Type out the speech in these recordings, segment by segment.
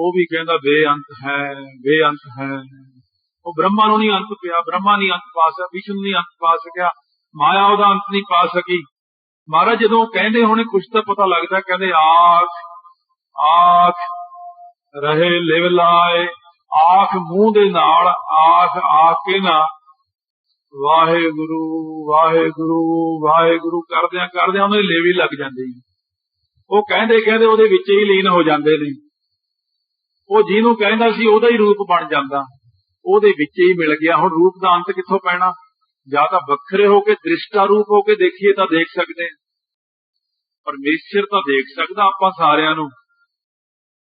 ਉਹ ਵੀ ਕਹਿੰਦਾ ਬੇਅੰਤ ਹੈ ਬੇਅੰਤ ਹੈ। ਉਹ ਬ੍ਰਹਮਾ ਨੂੰ ਨਹੀਂ ਅੰਤ ਪਿਆ, ਬ੍ਰਹਮਾ ਨਹੀਂ ਅੰਤ ਪਾ ਸਕਿਆ, ਵਿਸ਼ਨੂੰ ਨਹੀਂ ਅੰਤ ਪਾ ਸਕਿਆ, ਮਾਇਆ ਉਹਦਾ ਅੰਤ ਨਹੀਂ ਪਾ ਸਕੀ। ਮਹਾਰਾਜ ਜਦੋਂ ਕਹਿੰਦੇ ਹੋਣੇ ਕੁਝ ਤਾਂ ਪਤਾ ਲੱਗਦਾ, ਕਹਿੰਦੇ ਆਖ ਆਖ, ਰਹੇ ਲਿਵ ਲਾਏ, ਆਖ ਮੂੰਹ ਦੇ ਨਾਲ, ਆਖ ਆਖ ਕੇ ਨਾ, ਵਾਹਿਗੁਰੂ ਵਾਹਿਗੁਰੂ ਵਾਹਿਗੁਰੂ ਕਰਦਿਆਂ ਕਰਦਿਆਂ ਉਹਨੇ ਲੇਵੀ ਲੱਗ ਜਾਂਦੀ ਉਹ ਕਹਿੰਦੇ ਕਹਿੰਦੇ ਉਹਦੇ ਵਿੱਚ ਹੀ ਲੀਨ ਹੋ ਜਾਂਦੇ ਨੇ। ਉਹ ਜਿਹਨੂੰ ਕਹਿੰਦਾ ਸੀ, ਉਹਦਾ ਹੀ ਰੂਪ ਬਣ ਜਾਂਦਾ। ਉਹਦੇ ਵਿੱਚ ਹੀ ਮਿਲ ਗਿਆ। ਹੁਣ ਰੂਪ ਦਾ ਅੰਤ ਕਿੱਥੋਂ ਪੈਣਾ? ਜਾਂ ਤਾਂ ਵੱਖਰੇ ਹੋ ਕੇ ਦ੍ਰਿਸ਼ਟਾ ਰੂਪ ਹੋ ਕੇ ਦੇਖੀਏ ਤਾਂ ਦੇਖ ਸਕਦੇ। ਪਰਮੇਸ਼ਰ ਤਾਂ ਦੇਖ ਸਕਦਾ ਆਪਾਂ ਸਾਰਿਆਂ ਨੂੰ।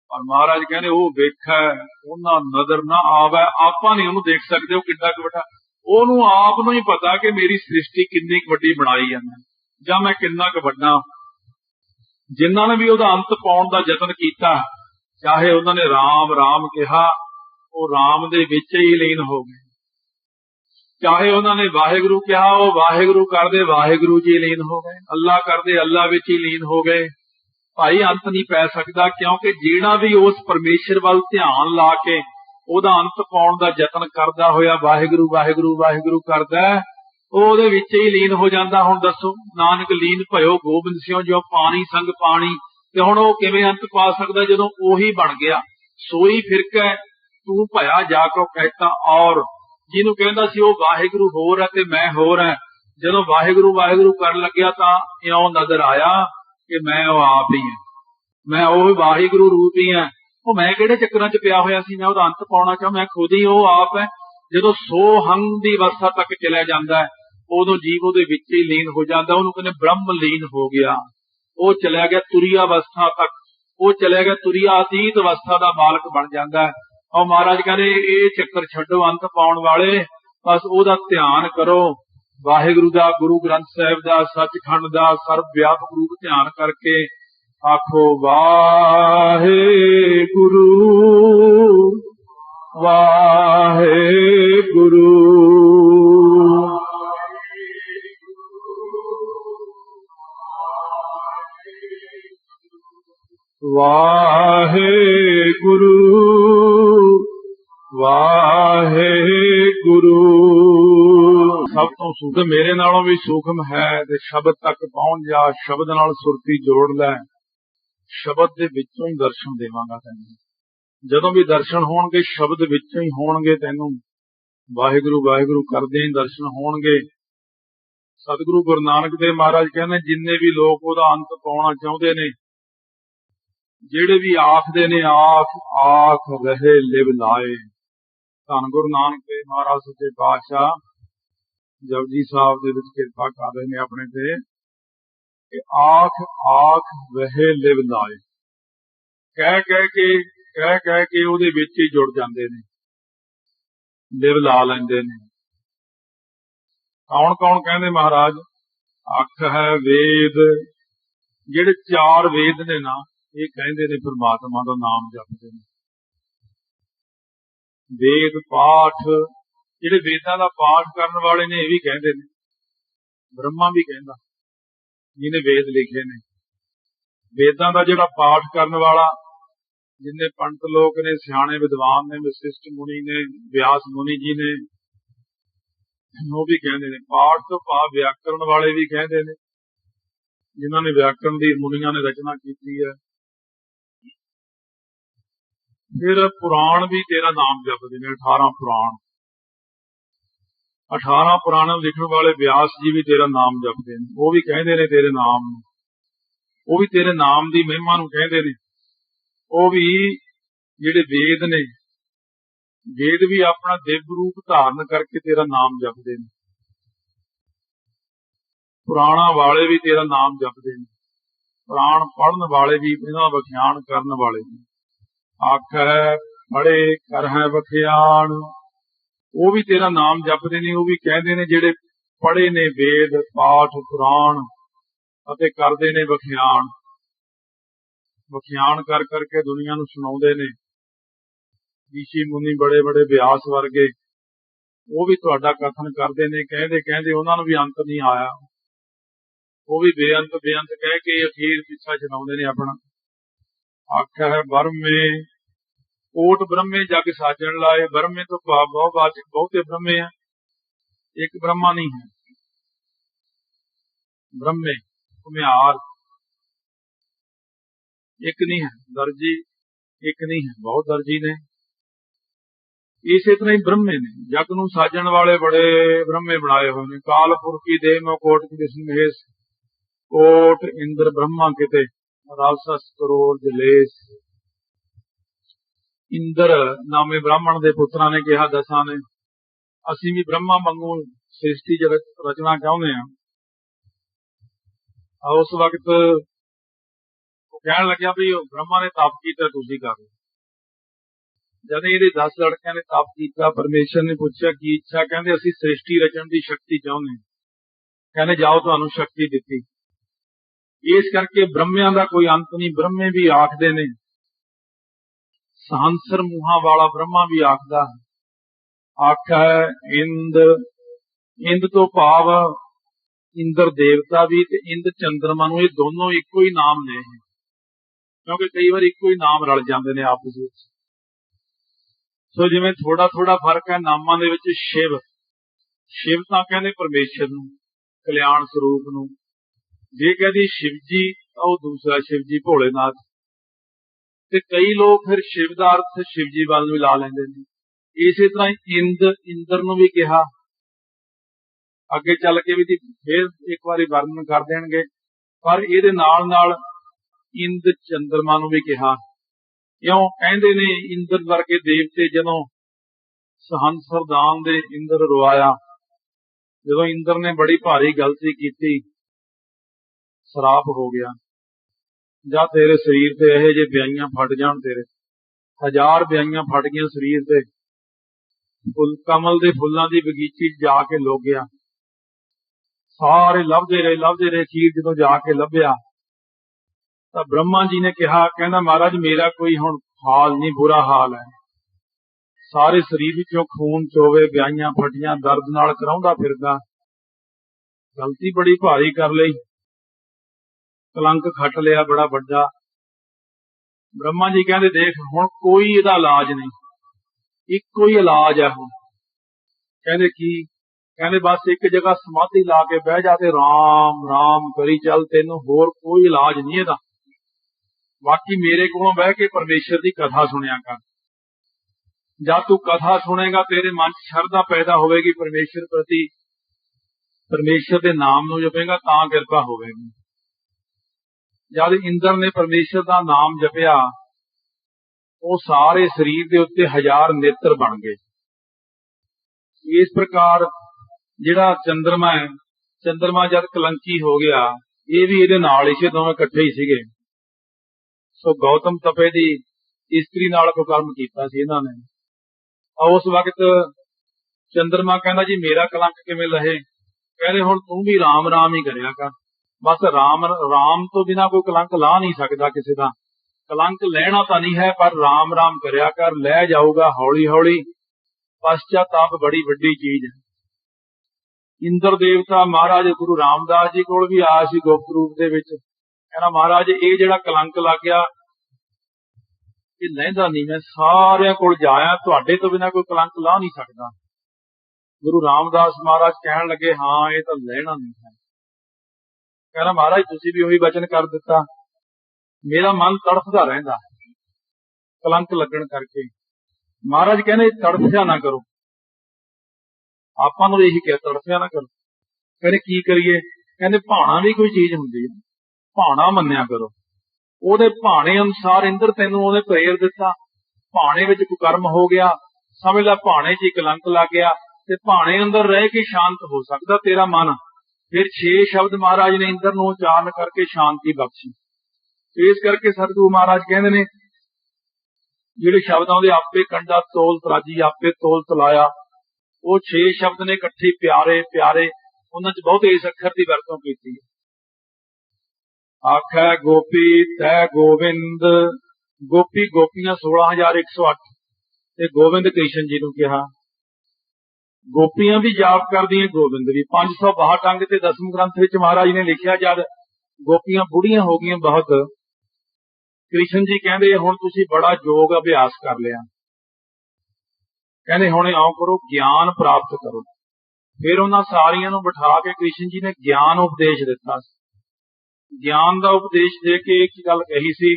ਪਰ ਮਹਾਰਾਜ ਕਹਿੰਦੇ, ਉਹ ਵੇਖੈ, ਉਹਨਾਂ ਨਜ਼ਰ ਨਾ ਆਵੇ। ਆਪਾਂ ਨਹੀਂ ਉਹਨੂੰ ਦੇਖ ਸਕਦੇ, ਉਹ ਕਿੰਨਾ ਕੁ ਵੱਡਾ। ਉਹਨੂੰ ਆਪ ਨੂੰ ਹੀ ਪਤਾ ਕਿ ਮੇਰੀ ਸ੍ਰਿਸ਼ਟੀ ਕਿੰਨੀ ਕੁ ਵੱਡੀ ਬਣਾਈ ਜਾਂਦਾ ਜਾਂ ਮੈਂ ਕਿੰਨਾ ਕੁ ਵੱਡਾ। ਜਿਨ੍ਹਾਂ ਨੇ ਵੀ ਉਹਦਾ ਅੰਤ ਪਾਉਣ ਦਾ ਯਤਨ ਕੀਤਾ ਚਾਹੇ ਉਹਨਾਂ ਨੇ RAM RAM ਕਿਹਾ, ਉਹ RAM ਦੇ ਵਿੱਚ ਹੀ ਲੀਨ ਹੋ ਗਏ। ਚਾਹੇ ਉਹਨਾਂ ਨੇ ਵਾਹਿਗੁਰੂ ਕਿਹਾ, ਉਹ ਵਾਹਿਗੁਰੂ ਕਰਦੇ ਵਾਹਿਗੁਰੂ ਜੀ ਲੀਨ ਹੋ ਗਏ। ਅੱਲਾ ਕਰਦੇ ਅੱਲਾ ਵਿੱਚ ਹੀ ਲੀਨ ਹੋ ਗਏ। ਭਾਈ, ਅੰਤ ਨਹੀਂ ਪੈ ਸਕਦਾ, ਕਿਉਂਕਿ ਜਿਹੜਾ ਵੀ ਉਸ ਪਰਮੇਸ਼ਰ ਵੱਲ ਧਿਆਨ ਲਾ ਕੇ ਉਹਦਾ ਅੰਤ ਪਾਉਣ ਦਾ ਯਤਨ ਕਰਦਾ ਹੋਇਆ ਵਾਹਿਗੁਰੂ ਵਾਹਿਗੁਰੂ ਵਾਹਿਗੁਰੂ ਕਰਦਾ ਉਹ ਉਹਦੇ ਵਿੱਚ ਹੀ ਲੀਨ ਹੋ ਜਾਂਦਾ। ਹੁਣ ਦੱਸੋ, ਨਾਨਕ ਲੀਨ ਭਇਓ ਗੋਬਿੰਦ ਸਿੰਘ ਜੋ ਪਾਣੀ ਸੰਗ ਪਾਣੀ ਤੇ ਹੁਣ ਉਹ ਕਿਵੇਂ ਅੰਤ ਪਾ ਸਕਦਾ ਜਦੋਂ ਉਹੀ ਬਣ ਗਿਆ? ਸੋਈ ਫਿਰਕੈ, ਤੂੰ ਭਇਆ ਜਾ ਕੋ ਕਹਿਤਾ ਔਰ। ਜਿਹਨੂੰ ਕਹਿੰਦਾ ਸੀ ਉਹ ਵਾਹਿਗੁਰੂ ਹੋਰ ਹੈ ਤੇ ਮੈਂ ਹੋਰ ਹੈ। ਜਦੋਂ ਵਾਹਿਗੁਰੂ ਵਾਹਿਗੁਰੂ ਕਰਨ ਲੱਗਿਆ ਤਾਂ ਇਉਂ ਨਜ਼ਰ ਆਇਆ ਕਿ ਮੈਂ ਉਹ ਆਪ ਹੀ ਹਾਂ। ਮੈਂ ਉਹ ਵਾਹਿਗੁਰੂ ਰੂਪ ਹੀ ਹਾਂ। ਉਹ ਮੈਂ ਕਿਹੜੇ ਚੱਕਰਾਂ 'ਚ ਪਿਆ ਹੋਇਆ ਸੀ? ਮੈਂ ਉਹਦਾ ਅੰਤ ਪਾਉਣਾ ਚਾਹਾਂ ਮੈਂ ਖੁਦ ਹੀ ਉਹ ਆਪ ਹੈ। ਜਦੋਂ ਸੋਹੰ ਦੀ ਅਵਸਥਾ ਤੱਕ ਚਲਿਆ ਜਾਂਦਾ ਹੈ, ਉਦੋਂ ਜੀਵ ਉਹਦੇ ਵਿੱਚ ਹੀ ਲੀਨ ਹੋ ਜਾਂਦਾ। ਉਹਨੂੰ ਕਹਿੰਦੇ ਬ੍ਰਹਮ ਲੀਨ ਹੋ ਗਿਆ। ਉਹ ਚਲਿਆ ਗਿਆ ਤੁਰੀ ਅਵਸਥਾ ਤੱਕ। ਉਹ ਚਲਿਆ ਗਿਆ ਤੁਰੀਆ ਅਤੀਤ ਅਵਸਥਾ ਦਾ ਮਾਲਕ ਬਣ ਜਾਂਦਾ ਹੈ। ਔਰ ਮਹਾਰਾਜ ਕਹਿੰਦੇ, ਇਹ ਚੱਕਰ ਛੱਡੋ, ਅੰਤ ਪਾਉਣ ਵਾਲੇ। ਬਸ ਉਹਦਾ ਧਿਆਨ ਕਰੋ। ਵਾਹਿਗੁਰੂ ਦਾ, ਗੁਰੂ ਗ੍ਰੰਥ ਸਾਹਿਬ ਦਾ, ਸੱਚਖੰਡ ਦਾ ਸਰਬ ਵਿਆਪਕ ਰੂਪ ਧਿਆਨ ਕਰਕੇ ਆਖੋ, ਵਾਹਿਗੁਰੂ ਵਾਹਿਗੁਰੂ ਤੋਂ ਮੇਰੇ ਨਾਲੋਂ ਵੀ ਸੂਖਮ ਹੈ ਤੇ ਸ਼ਬਦ ਤੱਕ ਪਹੁੰਚ ਜਾ, ਸ਼ਬਦ ਨਾਲ ਸੁਰਤੀ ਜੋੜ ਲੈ। ਸ਼ਬਦ ਦੇ ਵਿੱਚੋਂ ਹੀ ਦਰਸ਼ਨ ਦੇਵਾਂਗਾ ਤੈਨੂੰ। ਜਦੋਂ ਵੀ ਦਰਸ਼ਨ ਹੋਣਗੇ, ਸ਼ਬਦ ਵਿੱਚੋਂ ਹੀ ਹੋਣਗੇ ਤੈਨੂੰ। ਵਾਹਿਗੁਰੂ ਵਾਹਿਗੁਰੂ, ਕਰਦੇ ਹੀ ਦਰਸ਼ਨ ਹੋਣਗੇ। ਸਤਿਗੁਰੂ ਗੁਰੂ ਨਾਨਕ ਦੇਵ ਮਹਾਰਾਜ ਕਹਿੰਦੇ, ਜਿੰਨੇ ਵੀ ਲੋਕ ਉਹਦਾ ਅੰਤ ਪਾਉਣਾ ਚਾਹੁੰਦੇ ਨੇ, ਜਿਹੜੇ ਵੀ ਆਖਦੇ ਨੇ, ਆਖ ਆਖ ਰਹੇ, ਲਿਵ ਲਾਏ। ਧੰਨ ਗੁਰੂ ਨਾਨਕ ਦੇਵ ਮਹਾਰਾਜ ਸੱਚੇ ਪਾਤਸ਼ਾਹ। ਜਪਜੀ ਸਾਹਿਬ ਦੇ ਵਿੱਚ ਕਿਰਪਾ ਕਰ ਰਹੇ ਨੇ ਆਪਣੇ ਤੇ ਕਿ ਆਖ ਆਖ ਰਹੇ ਲਿਵ ਲਾਏ। ਕਹਿ ਕਹਿ ਕੇ, ਕਹਿ ਕਹਿ ਕੇ ਉਹਦੇ ਵਿੱਚ ਹੀ ਜੁੜ ਜਾਂਦੇ ਨੇ। ਲਿਵ ਲਾ ਲੈਂਦੇ ਨੇ। ਕੌਣ ਕੌਣ ਕਹਿੰਦੇ ਮਹਾਰਾਜ? ਅੱਖ ਹੈ ਵੇਦ। ਜਿਹੜੇ ਚਾਰ ਵੇਦ ਨੇ ਨਾ, ਇਹ ਕਹਿੰਦੇ ਨੇ ਪਰਮਾਤਮਾ ਦਾ ਨਾਮ ਜਪਦੇ ਨੇ। ਵੇਦ, ਪਾਠ ਜਿਹੜੇ ਵੇਦਾਂ ਦਾ ਪਾਠ ਕਰਨ ਵਾਲੇ ਨੇ ਇਹ ਵੀ ਕਹਿੰਦੇ ਨੇ। ਬ੍ਰਹਮਾ ਵੀ ਕਹਿੰਦਾ, ਜਿਹਨੇ ਵੇਦ ਲਿਖੇ ਨੇ। ਵੇਦਾਂ ਦਾ ਜਿਹੜਾ ਪਾਠ ਕਰਨ ਵਾਲਾ, ਜਿੰਨੇ ਪੰਡਤ ਲੋਕ ਨੇ, ਸਿਆਣੇ ਵਿਦਵਾਨ ਨੇ, ਵਸਿਸ਼ਟ ਮੁਨੀ ਨੇ, ਵਿਆਸ ਮੁਨੀ ਜੀ ਨੇ, ਉਹ ਵੀ ਕਹਿੰਦੇ ਨੇ। ਪਾਠ ਤੋਂ ਭਾਵ ਵਿਆਕਰਣ ਵਾਲੇ ਵੀ ਕਹਿੰਦੇ ਨੇ। ਜਿਨ੍ਹਾਂ ਨੇ ਵਿਆਕਰਣ ਦੀ ਮੁਨੀਆਂ ਨੇ ਰਚਨਾ ਕੀਤੀ ਹੈ। ਫਿਰ ਪੁਰਾਣ ਵੀ ਤੇਰਾ ਨਾਮ ਜਪਦੇ ਨੇ 18 ਪੁਰਾਣ। 18 ਪੁਰਾਣ ਲਿਖਣ ਵਾਲੇ ਵਿਆਸ ਜੀ ਵੀ ਤੇਰਾ ਨਾਮ ਜਪਦੇ ਨੇ। ਉਹ ਵੀ ਕਹਿੰਦੇ ਨੇ ਤੇਰੇ ਨਾਮ ਨੂੰ। ਉਹ ਵੀ ਤੇਰੇ ਨਾਮ ਦੀ ਮਹਿਮਾ ਨੂੰ ਕਹਿੰਦੇ ਨੇ। ਉਹ ਵੀ ਜਿਹੜੇ ਵੇਦ ਨੇ, ਵੇਦ ਵੀ ਆਪਣਾ ਦਿਵ ਰੂਪ ਧਾਰਨ ਕਰਕੇ ਤੇਰਾ ਨਾਮ ਜਪਦੇ ਨੇ। ਪੁਰਾਣਾ ਵਾਲੇ ਵੀ ਤੇਰਾ ਨਾਮ ਜਪਦੇ ਨੇ। ਪੁਰਾਣ ਪੜਨ ਵਾਲੇ ਵੀ, ਇਹਨਾਂ ਵਿਖਿਆਨ ਕਰਨ ਵਾਲੇ ਨੇ ਆਖੈ ਬੜੇ ਕਰ ਹੈ ਵਿਖਿਆਨ। ਉਹ ਵੀ ਤੇਰਾ ਨਾਮ ਜਪਦੇ ਨੇ, ਉਹ ਵੀ ਕਹਿੰਦੇ ਨੇ ਜਿਹੜੇ ਪੜ੍ਹੇ ਨੇ ਵੇਦ, ਪਾਠ ਪੁਰਾਣ ਅਤੇ ਕਰਦੇ ਨੇ ਵਿਖਿਆਨ ਵਿਖਿਆਨ ਕਰ ਕਰਕੇ ਦੁਨੀਆ ਨੂੰ ਸੁਣਾਉਂਦੇ ਨੇ। ਈਸ਼ੀ ਮੁਨੀ ਬੜੇ ਬੜੇ ਵਿਆਸ ਵਰਗੇ, ਉਹ ਵੀ ਤੁਹਾਡਾ ਕਥਨ ਕਰਦੇ ਨੇ, ਕਹਿੰਦੇ ਕਹਿੰਦੇ ਉਹਨਾਂ ਨੂੰ ਵੀ ਅੰਤ ਨਹੀਂ ਆਇਆ। ਉਹ ਵੀ ਬੇਅੰਤ ਬੇਅੰਤ ਕਹਿ ਕੇ ਅਖੀਰ ਪਿੱਛਾ ਛਡਾਉਂਦੇ ਨੇ ਆਪਣਾ। ਆਖਿਆ ਹੈ ਬਰਮੇ ਕੋਟ ਬ੍ਰਹਮੇ ਜਗ ਸਾਜਣ ਲਾਏ। ਬ੍ਰਹਮੇ ਤੋਂ ਭਾਵ ਬਹੁ ਬਹੁਤੇ ਬ੍ਰਹਮੇ ਆ। ਇੱਕ ਬ੍ਰਹਮਾ ਨਹੀਂ ਹੈ। ਬ੍ਰਹਮੇ, ਘੁਮਿਆਰ। ਇੱਕ ਨਹੀਂ ਹੈ। ਦਰਜੀ, ਇੱਕ ਨਹੀਂ ਹੈ। ਬਹੁਤ ਦਰਜੀ ਨੇ। ਇਸੇ ਤਰ੍ਹਾਂ ਹੀ ਬ੍ਰਹਮੇ ਨੇ। ਜਗ ਨੂੰ ਸਾਜਣ ਵਾਲੇ ਬੜੇ ਬ੍ਰਹਮੇ ਬਣਾਏ ਹੋਏ ਨੇ। ਕਾਲ ਪੁਰਖੀ ਦੇ ਮੋ ਕੋਟ ਕ੍ਰਿਸ਼ਨ ਮਹੇਸ਼ ਕੋਟ ਇੰਦਰ ਬ੍ਰਹਮਾ ਕਿਤੇ। ਰਾਲਸਸ ਕਰੋੜ ਜਲੇਸ। ਇੰਦਰ, ਨਾਮੇ ਬ੍ਰਾਹਮਣ ਦੇ ਪੁੱਤਰਾਂ ਨੇ ਕਿਹਾ, ਦਸਾਂ ਨੇ, ਅਸੀਂ ਵੀ ਬ੍ਰਹਮਾ ਵਾਂਗੂ ਸ੍ਰਿਸ਼ਟੀ ਰਚਨਾ ਚਾਹੁੰਦੇ ਹਾਂ। ਆ ਉਸ ਵਕਤ ਉਹ ਕਹਿਣ ਲੱਗਿਆ ਵੀ ਬ੍ਰਹਮਾ ਨੇ ਤਪ ਕੀਤਾ, ਤੁਸੀਂ ਕਰ ਲਓ। ਜਦ ਇਹਦੇ 10 ਲੜਕਿਆਂ ਨੇ ਤਪ ਕੀਤਾ, ਪਰਮੇਸ਼ਰ ਨੇ ਪੁੱਛਿਆ, ਕੀ ਇੱਛਾ? ਕਹਿੰਦੇ, ਅਸੀਂ ਸ੍ਰਿਸ਼ਟੀ ਰਚਣ ਦੀ ਸ਼ਕਤੀ ਚਾਹੁੰਦੇ ਕਹਿੰਦੇ, ਜਾਓ ਤੁਹਾਨੂੰ ਸ਼ਕਤੀ ਦਿੱਤੀ। ਇਸ ਕਰਕੇ ਬ੍ਰਹਮਿਆਂ ਦਾ ਕੋਈ ਅੰਤ ਨਹੀਂ, ਬ੍ਰਹਮੇ ਵੀ ਆਖਦੇ ਨੇ ਸਹੰਸਰ ਮੂਹਾਂ ਵਾਲਾ ਬ੍ਰਹਮਾ ਵੀ ਆਖਦਾ ਹੈ। ਆਖਾ ਇੰਦ ਇੰਦ ਤੋਂ ਭਾਵ ਇੰਦਰ ਦੇਵਤਾ ਵੀ ਤੇ ਇੰਦ ਚੰਦਰਮਾ ਨੂੰ ਇਹ ਦੋਨੋਂ ਇੱਕੋ ਹੀ ਨਾਮ ਨੇ ਇਹ। ਕਿਉਂਕਿ ਕਈ ਵਾਰ ਇੱਕੋ ਹੀ ਨਾਮ ਰਲ ਜਾਂਦੇ ਨੇ ਆਪਸ ਵਿੱਚ। ਸੋ ਜਿਵੇਂ ਥੋੜਾ ਥੋੜਾ ਫ਼ਰਕ ਹੈ ਨਾਮਾਂ ਦੇ ਵਿੱਚ ਸ਼ਿਵ। ਸ਼ਿਵ ਤਾਂ ਕਹਿੰਦੇ ਪਰਮੇਸ਼ਰ ਨੂੰ, ਕਲਿਆਣ ਸਰੂਪ ਨੂੰ। ਜੇ ਕਹਦੀ ਸ਼ਿਵ ਜੀ, ਤਾਂ ਉਹ ਦੂਸਰਾ ਸ਼ਿਵ ਜੀ ਭੋਲੇਨਾਥ। ਤੇ ਕਈ ਲੋਕ ਫਿਰ ਸ਼ਿਵ ਦਾ ਅਰਥ ਸ਼ਿਵ ਜੀ ਵੱਲ ਨੂੰ ਲਾ ਲੈਂਦੇ ਨੇ। ਇਸੇ ਤਰ੍ਹਾਂ ਇੰਦ, ਇੰਦਰ ਨੂੰ ਵੀ ਕਿਹਾ। ਅੱਗੇ ਚੱਲ ਕੇ ਵੀ ਫਿਰ ਇੱਕ ਵਾਰੀ ਵਰਣਨ ਕਰ ਦੇਣਗੇ। ਪਰ ਇਹਦੇ ਨਾਲ ਨਾਲ ਇੰਦ ਚੰਦਰਮਾ ਨੂੰ ਵੀ ਕਿਹਾ। ਕਿਉਂ ਕਹਿੰਦੇ ਨੇ, ਇੰਦਰ ਵਰਗੇ ਦੇਵਤੇ ਜਦੋਂ ਸਹੰਸ ਦੇ ਇੰਦਰ ਰੁਆਇਆ ਜਦੋਂ ਇੰਦਰ ਨੇ ਬੜੀ ਭਾਰੀ ਗਲਤੀ ਕੀਤੀ, ਸਰਾਪ ਹੋ ਗਿਆ। ਜਾਂ ਤੇਰੇ ਸਰੀਰ ਤੇ ਇਹੋ ਜਿਹੇ ਵਿਆਈਆਂ ਫਟ ਜਾਣ ਤੇਰੇ। ਹਜ਼ਾਰ ਵਿਆਈਆਂ ਫਟ ਗਈਆਂ ਸਰੀਰ ਤੇ। ਫੁੱਲ, ਕਮਲ ਦੇ ਫੁੱਲਾਂ ਦੀ ਬਗੀਚੀ ਜਾ ਕੇ ਲੁਕ ਗਿਆ। ਸਾਰੇ ਲੱਭਦੇ ਰਹੇ ਲੱਭਦੇ ਰਹੇ ਖੀਰ ਜਦੋਂ ਜਾ ਕੇ ਲੱਭਿਆ। ਤਾਂ ਬ੍ਰਹਮਾ ਜੀ ਨੇ ਕਿਹਾ, ਕਹਿੰਦਾ, ਮਹਾਰਾਜ, ਮੇਰਾ ਕੋਈ ਹੁਣ ਹਾਲ ਨਹੀਂ, ਬੁਰਾ ਹਾਲ ਹੈ। ਸਾਰੇ ਸਰੀਰ ਵਿੱਚੋਂ ਖੂਨ ਚੋਵੇ ਵਿਆਈਆਂ ਫਟੀਆਂ, ਦਰਦ ਨਾਲ ਕਰਾਉਂਦਾ ਫਿਰਦਾ। ਗਲਤੀ ਬੜੀ ਭਾਰੀ ਕਰ ਲਈ। ਕਲੰਕ ਖੱਟ ਲਿਆ, ਬੜਾ ਵੱਡਾ। ਬ੍ਰਹਮਾ ਜੀ ਕਹਿੰਦੇ, ਦੇਖ, ਹੁਣ ਕੋਈ ਇਹਦਾ ਇਲਾਜ ਨਹੀਂ। ਇੱਕੋ ਹੀ ਇਲਾਜ ਹੈ ਹੁਣ। ਕਹਿੰਦੇ ਕੀ? ਕਹਿੰਦੇ ਬਸ ਇੱਕ ਜਗ੍ਹਾ ਸਮਾਧੀ ਲਾ ਕੇ ਬਹਿ ਜਾ ਤੇ ਰਾਮ ਰਾਮ ਕਰੀ ਚੱਲ, ਤੈਨੂੰ ਹੋਰ ਕੋਈ ਇਲਾਜ ਨਹੀਂ ਇਹਦਾ। ਬਾਕੀ ਮੇਰੇ ਕੋਲੋਂ ਬਹਿ ਕੇ ਪਰਮੇਸ਼ਰ ਦੀ ਕਥਾ ਸੁਣਿਆ ਕਰ। ਜਦ ਤੂੰ ਕਥਾ ਸੁਣੇਗਾ, ਤੇਰੇ ਮਨ 'ਚ ਸ਼ਰਧਾ ਪੈਦਾ ਹੋਵੇਗੀ ਪਰਮੇਸ਼ਰ ਪ੍ਰਤੀ। ਪਰਮੇਸ਼ਰ ਦੇ ਨਾਮ ਨੂੰ ਜਪੇਗਾ, ਤਾਂ ਕਿਰਪਾ ਹੋਵੇਗੀ। ਜਦ ਇੰਦਰ ਨੇ ਪਰਮੇਸ਼ਰ ਦਾ ਨਾਮ ਜਪਿਆ, ਉਹ ਸਾਰੇ ਸਰੀਰ ਦੇ ਉੱਤੇ ਹਜ਼ਾਰ ਨੇਤਰ ਬਣ ਗਏ। ਇਸ ਪ੍ਰਕਾਰ ਜਿਹੜਾ ਚੰਦਰਮਾ ਹੈ, ਚੰਦਰਮਾ ਜਦ ਕਲੰਕੀ ਹੋ ਗਿਆ, ਇਹ ਵੀ ਇਹਦੇ ਨਾਲ ਹੀ ਸੀ, ਦੋਵੇਂ ਇਕੱਠੇ ਹੀ ਸੀਗੇ। ਸੋ ਗੌਤਮ ਤਪੇ ਦੀ ਇਸਤਰੀ ਨਾਲ ਕੁਕਰਮ ਕੀਤਾ ਸੀ ਇਹਨਾਂ ਨੇ। ਉਸ ਵਕਤ ਚੰਦਰਮਾ ਕਹਿੰਦਾ ਜੀ, ਮੇਰਾ ਕਲੰਕ ਕਿਵੇਂ ਲਹੇ? ਕਹਿੰਦੇ, ਹੁਣ ਤੂੰ ਵੀ ਰਾਮ ਰਾਮ ਹੀ ਕਰਿਆ ਕਰ। ਬਸ ਰਾਮ ਰਾਮ ਤੋਂ ਬਿਨਾ ਕੋਈ ਕਲੰਕ ਲਾ ਨਹੀਂ ਸਕਦਾ ਕਿਸੇ ਦਾ। ਕਲੰਕ ਲੈਣਾ ਤਾਂ ਨਹੀਂ ਹੈ, ਪਰ ਰਾਮ ਰਾਮ ਕਰਿਆ ਕਰ, ਲੈ ਜਾਊਗਾ ਹੌਲੀ ਹੌਲੀ। ਪਛਤਾਪ ਬੜੀ ਵੱਡੀ ਚੀਜ਼ ਹੈ। ਇੰਦਰ ਦੇਵਤਾ ਮਹਾਰਾਜ ਗੁਰੂ ਰਾਮਦਾਸ ਜੀ ਕੋਲ ਵੀ ਆਇਆ ਸੀ ਗੁਪਤ ਰੂਪ ਦੇ ਵਿੱਚ। ਕਹਿੰਦਾ, ਮਹਾਰਾਜ, ਇਹ ਜਿਹੜਾ ਕਲੰਕ ਲੱਗ ਗਿਆ ਇਹ ਲੈਂਦਾ ਨਹੀਂ। ਮੈਂ ਸਾਰਿਆਂ ਕੋਲ ਜਾਇਆ, ਤੁਹਾਡੇ ਤੋਂ ਬਿਨਾ ਕੋਈ ਕਲੰਕ ਲਾ ਨਹੀਂ ਸਕਦਾ। ਗੁਰੂ ਰਾਮਦਾਸ ਮਹਾਰਾਜ ਕਹਿਣ ਲੱਗੇ, ਹਾਂ, ਇਹ ਤਾਂ ਲੈਣਾ ਨਹੀਂ ਹੈ। ਕਹਿੰਦਾ, ਮਹਾਰਾਜ, ਤੁਸੀਂ ਵੀ ਉਹੀ ਵਚਨ ਕਰ ਦਿੱਤਾ। ਮੇਰਾ ਮਨ ਤੜਫਦਾ ਰਹਿੰਦਾ ਕਲੰਕ ਲੱਗਣ ਕਰਕੇ। ਮਹਾਰਾਜ ਕਹਿੰਦੇ, ਤੜਫਿਆ ਨਾ ਕਰੋ। ਆਪਾਂ ਨੂੰ ਇਹੀ ਕਿਹਾ, ਤੜਫਿਆ ਨਾ ਕਰੋ। ਕਹਿੰਦੇ, ਕੀ ਕਰੀਏ? ਕਹਿੰਦੇ, ਭਾਣਾ ਵੀ ਕੋਈ ਚੀਜ਼ ਹੁੰਦੀ ਹੈ। ਭਾਣਾ ਮੰਨਿਆ ਕਰੋ। ਉਹਦੇ ਭਾਣੇ ਅਨੁਸਾਰ ਇੰਦਰ ਤੈਨੂੰ ਉਹਨੇ ਪ੍ਰੇਰ ਦਿੱਤਾ। ਭਾਣੇ ਵਿੱਚ ਕੁਕਰਮ ਹੋ ਗਿਆ। ਸਮਝ ਲੈ, ਭਾਣੇ 'ਚ ਕਲੰਕ ਲੱਗ ਗਿਆ। ਤੇ ਭਾਣੇ ਅੰਦਰ ਰਹਿ ਕੇ ਸ਼ਾਂਤ ਹੋ ਸਕਦਾ ਤੇਰਾ ਮਨ। ਫਿਰ ਛੇ ਸ਼ਬਦ ਮਹਾਰਾਜ ਨੇ ਇੰਦਰ ਨੂੰ ਉਚਾਰਨ ਕਰਕੇ ਸ਼ਾਂਤੀ ਬਖਸ਼ੀ। ਇਸ ਕਰਕੇ ਸਤਿਗੁਰੂ ਮਹਾਰਾਜ ਕਹਿੰਦੇ ਨੇ, ਜਿਹੜੇ ਸ਼ਬਦ ਦੇ ਆਪੇ ਕੰਡਾ ਤੋਲ ਤਰਾਜੀ, ਆਪੇ ਤੋਲ ਤਲਾਇਆ। ਉਹ ਛੇ ਸ਼ਬਦ ਨੇ ਇਕੱਠੇ ਪਿਆਰੇ ਪਿਆਰੇ, ਉਹਨਾਂ 'ਚ ਬਹੁਤ ਇਸ ਅੱਖਰ ਦੀ ਵਰਤੋਂ ਕੀਤੀ ਹੈ। ਆਖੈ ਗੋਪੀ, ਤੈ ਗੋਵਿੰਦ, ਗੋਪੀ ਗੋਪੀਆਂ 16108 ਤੇ ਗੋਵਿੰਦ ਕ੍ਰਿਸ਼ਨ ਜੀ ਨੂੰ ਕਿਹਾ ਗੋਪੀਆਂ ਵੀ ਜਾਪ ਕਰਦੀਆਂ, ਗੋਬਿੰਦ ਵੀ। 562 ਅੰਗ ਤੇ ਦਸਮ ਗ੍ਰੰਥ ਵਿੱਚ ਮਹਾਰਾਜ ਨੇ ਲਿਖਿਆ, ਜਦ ਗੋਪੀਆਂ ਬੁੜੀਆਂ ਹੋ ਗਈਆਂ ਬਹੁਤ ਕ੍ਰਿਸ਼ਨ ਜੀ ਕਹਿੰਦੇ, ਹੁਣ ਤੁਸੀਂ ਬੜਾ ਯੋਗ ਅਭਿਆਸ ਕਰ ਲਿਆ। ਕਹਿੰਦੇ, ਹੁਣ ਆਓ ਕਰੋ, ਗਿਆਨ ਪ੍ਰਾਪਤ ਕਰੋ। ਫਿਰ ਉਹਨਾਂ ਸਾਰੀਆਂ ਨੂੰ ਬਿਠਾ ਕੇ ਕ੍ਰਿਸ਼ਨ ਜੀ ਨੇ ਗਿਆਨ ਉਪਦੇਸ਼ ਦਿੱਤਾ। ਗਿਆਨ ਦਾ ਉਪਦੇਸ਼ ਦੇ ਕੇ ਇੱਕ ਗੱਲ ਕਹੀ ਸੀ।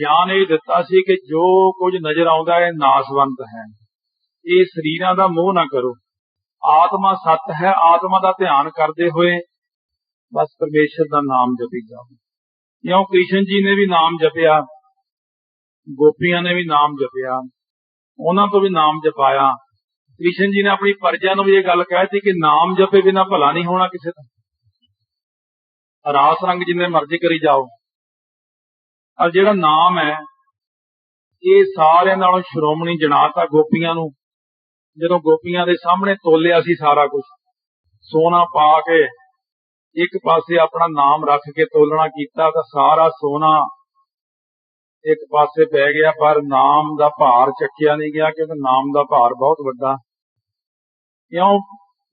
ਗਿਆਨ ਇਹ ਦਿੱਤਾ ਸੀ ਕਿ ਜੋ ਕੁਝ ਨਜ਼ਰ ਆਉਂਦਾ ਹੈ ਨਾਸਵੰਤ ਹੈ। ਇਹ ਸਰੀਰਾਂ ਦਾ ਮੋਹ ਨਾ ਕਰੋ। ਆਤਮਾ ਸੱਤ ਹੈ, ਆਤਮਾ ਦਾ ਧਿਆਨ ਕਰਦੇ ਹੋਏ ਬਸ ਪਰਮੇਸ਼ਰ ਦਾ ਨਾਮ ਜਪੀ ਜਾਓ। ਕਿਉਂ? ਕ੍ਰਿਸ਼ਨ ਜੀ ਨੇ ਵੀ ਨਾਮ ਜਪਿਆ, ਗੋਪੀਆਂ ਨੇ ਵੀ ਨਾਮ ਜਪਿਆ, ਉਹਨਾਂ ਤੋਂ ਵੀ ਨਾਮ ਜਪਾਇਆ। ਕ੍ਰਿਸ਼ਨ ਜੀ ਨੇ ਆਪਣੀ ਪਰਜਾ ਨੂੰ ਵੀ ਇਹ ਗੱਲ ਕਹਿਤੀ ਕਿ ਨਾਮ ਜਪੇ ਬਿਨਾ ਭਲਾ ਨਹੀਂ ਹੋਣਾ ਕਿਸੇ ਦਾ। ਰਾਸ ਰੰਗ ਜਿੰਨੇ ਮਰਜ਼ੀ ਕਰੀ ਜਾਓ। ਔਰ ਜਿਹੜਾ ਨਾਮ ਹੈ, ਇਹ ਸਾਰਿਆਂ ਨਾਲੋਂ ਸ਼੍ਰੋਮਣੀ ਜਨਾਤਾ ਗੋਪੀਆਂ ਨੂੰ। ਜਦੋਂ ਗੋਪੀਆਂ ਦੇ ਸਾਹਮਣੇ ਤੋਲਿਆ ਸੀ ਸਾਰਾ ਕੁਝ ਸੋਨਾ ਪਾ ਕੇ ਇੱਕ ਪਾਸੇ ਆਪਣਾ ਨਾਮ ਰੱਖ ਕੇ ਤੋਲਣਾ ਕੀਤਾ ਤਾਂ ਸਾਰਾ ਸੋਨਾ ਇੱਕ ਪਾਸੇ ਪੈ ਗਿਆ, ਪਰ ਨਾਮ ਦਾ ਭਾਰ ਚੱਕਿਆ ਨਹੀਂ ਗਿਆ ਕਿਉਂਕਿ ਨਾਮ ਦਾ ਭਾਰ ਬਹੁਤ ਵੱਡਾ। ਕਿਉਂ?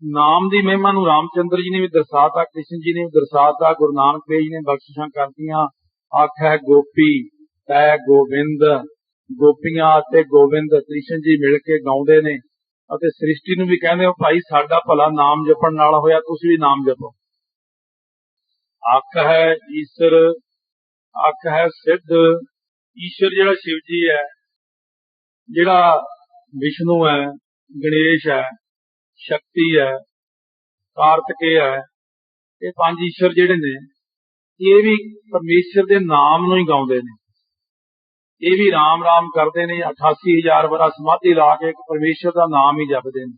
ਨਾਮ ਦੀ ਮਹਿਮਾ ਨੂੰ ਰਾਮਚੰਦਰ ਜੀ ਨੇ ਵੀ ਦਰਸਾਤਾ, ਕ੍ਰਿਸ਼ਨ ਜੀ ਨੇ ਵੀ ਦਰਸਾਤਾ, ਗੁਰੂ ਨਾਨਕ ਦੇਵ ਜੀ ਨੇ ਬਖਸ਼ਿਸ਼ਾਂ ਕਰਤੀਆਂ। ਆਖੈ ਗੋਪੀ, ਤੈ ਗੋਬਿੰਦ ਗੋਪੀਆਂ ਤੇ ਗੋਬਿੰਦ ਕ੍ਰਿਸ਼ਨ ਜੀ ਮਿਲ ਕੇ ਗਾਉਂਦੇ ਨੇ। ਅਤੇ ਸ੍ਰਿਸ਼ਟੀ ਨੂੰ ਵੀ ਕਹਿੰਦੇ ਹੋ, ਭਾਈ, ਸਾਡਾ ਭਲਾ ਨਾਮ ਜਪਣ ਨਾਲ ਹੋਇਆ, ਤੁਸੀਂ ਵੀ ਨਾਮ ਜਪੋ। ਅੱਖ ਹੈ ਈਸ਼ਰ, ਅੱਖ ਹੈ ਸਿੱਧ। ਈਸ਼ਰ ਜਿਹੜਾ ਸ਼ਿਵ ਜੀ ਹੈ, ਜਿਹੜਾ ਵਿਸ਼ਨੂੰ ਹੈ, ਗਣੇਸ਼ ਹੈ, ਸ਼ਕਤੀ ਹੈ, ਕਾਰਤਕੇ ਹੈ, ਇਹ ਪੰਜ ਈਸ਼ਰ ਜਿਹੜੇ ਨੇ, ਇਹ ਵੀ ਪਰਮੇਸ਼ਰ ਦੇ ਨਾਮ ਨੂੰ ਹੀ ਗਾਉਂਦੇ ਨੇ। ਇਹ ਵੀ ਰਾਮ ਰਾਮ ਕਰਦੇ ਨੇ 88000 ਵਰਾ ਸਮਾਧੀ ਲਾ ਕੇ ਇੱਕ ਪਰਮੇਸ਼ਰ ਦਾ ਨਾਮ ਹੀ ਜਪਦੇ ਨੇ।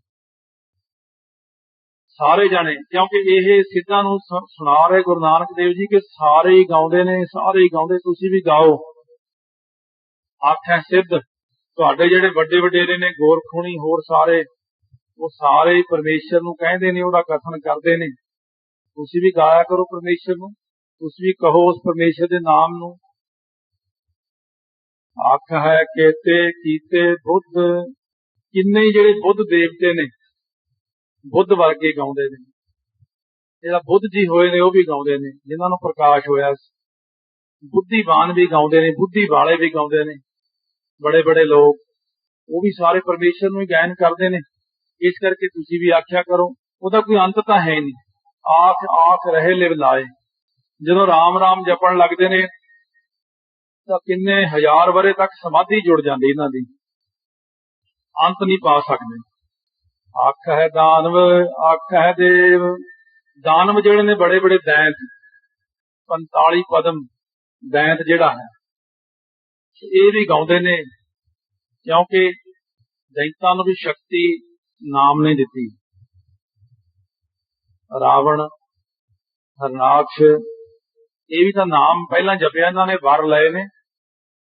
ਸਾਰੇ ਜਾਣੇ, ਕਿਉਂਕਿ ਇਹ ਸਿੱਧਾਂ ਨੂੰ ਸੁਣਾ ਰਹੇ ਗੁਰੂ ਨਾਨਕ ਦੇਵ ਜੀ ਕਿ ਸਾਰੇ ਹੀ ਗਾਉਂਦੇ ਨੇ, ਸਾਰੇ ਹੀ ਗਾਉਂਦੇ, ਤੁਸੀਂ ਵੀ ਗਾਓ। ਆਖੈ ਸਿੱਧ। ਤੁਹਾਡੇ ਜਿਹੜੇ ਵੱਡੇ ਵਡੇਰੇ ਨੇ, ਗੋਰਖੁਣੀ, ਹੋਰ ਸਾਰੇ, ਉਹ ਸਾਰੇ ਪਰਮੇਸ਼ਰ ਨੂੰ ਕਹਿੰਦੇ ਨੇ, ਉਹਦਾ ਕਥਨ ਕਰਦੇ ਨੇ। ਤੁਸੀਂ ਵੀ ਗਾਇਆ ਕਰੋ ਪਰਮੇਸ਼ਰ ਨੂੰ, ਤੁਸੀਂ ਵੀ ਕਹੋ ਉਸ ਪਰਮੇਸ਼ਰ ਦੇ ਨਾਮ ਨੂੰ। ਆਖ ਹੈ ਕਹਤੇ ਕੀਤੇ ਬੁੱਧ, ਕਿੰਨੇ ਹੀ ਜਿਹੜੇ ਬੁੱਧ ਦੇਵਤੇ ਨੇ, ਬੁੱਧ ਵਰਗੇ ਗਾਉਂਦੇ ਨੇ। ਜਿਹੜਾ ਬੁੱਧ ਜੀ ਹੋਏ ਨੇ, ਉਹ ਵੀ ਗਾਉਂਦੇ ਨੇ, ਜਿਨ੍ਹਾਂ ਨੂੰ ਪ੍ਰਕਾਸ਼ ਹੋਇਆ ਬੁੱਧੀਵਾਨ ਵੀ ਗਾਉਂਦੇ ਨੇ, ਬੁੱਧੀ ਵਾਲੇ ਵੀ ਗਾਉਂਦੇ ਨੇ। ਬੜੇ ਬੜੇ ਲੋਕ, ਉਹ ਵੀ ਸਾਰੇ ਪਰਮੇਸ਼ਰ ਨੂੰ ਹੀ ਗਾਇਨ ਕਰਦੇ ਨੇ। ਇਸ ਕਰਕੇ ਤੁਸੀਂ ਵੀ ਆਖਿਆ ਕਰੋ, ਉਹਦਾ ਕੋਈ ਅੰਤ ਤਾਂ ਹੈ ਨਹੀਂ। ਆਖ ਆਖ ਰਹੇ ਲਿਵ ਲਾਏ। ਜਦੋਂ ਰਾਮ ਰਾਮ ਜਪਣ ਲੱਗਦੇ ਨੇ ਤਾਂ ਕਿੰਨੇ ਹਜ਼ਾਰ ਵਰੇ ਤੱਕ ਸਮਾਧੀ ਜੁੜ ਜਾਂਦੀ ਇਹਨਾਂ ਦੀ। ਅੰਤ ਨਹੀਂ ਪਾ ਸਕਦੇ। ਆਖ ਹੈ ਦਾਨਵ ਆਖ ਹੈ ਦੇਵ। ਦਾਨਵ ਜਿਹੜੇ ਨੇ ਬੜੇ ਬੜੇ ਦੈਂਤ 45 ਪਦਮ ਦੈਂਤ ਜਿਹੜਾ ਹੈ, ਇਹ ਵੀ ਗਾਉਂਦੇ ਨੇ, ਕਿਉਂਕਿ ਦੈਂਤਾਂ ਨੂੰ ਵੀ ਸ਼ਕਤੀ ਨਾਮ ਨੇ ਦਿੱਤੀ। ਰਾਵਣ, ਹਰਨਾਕਸ਼, ਇਹ ਵੀ ਤਾਂ ਨਾਮ ਪਹਿਲਾਂ ਜਪਿਆ ਇਹਨਾਂ ਨੇ, ਵਰ ਲਏ ਨੇ।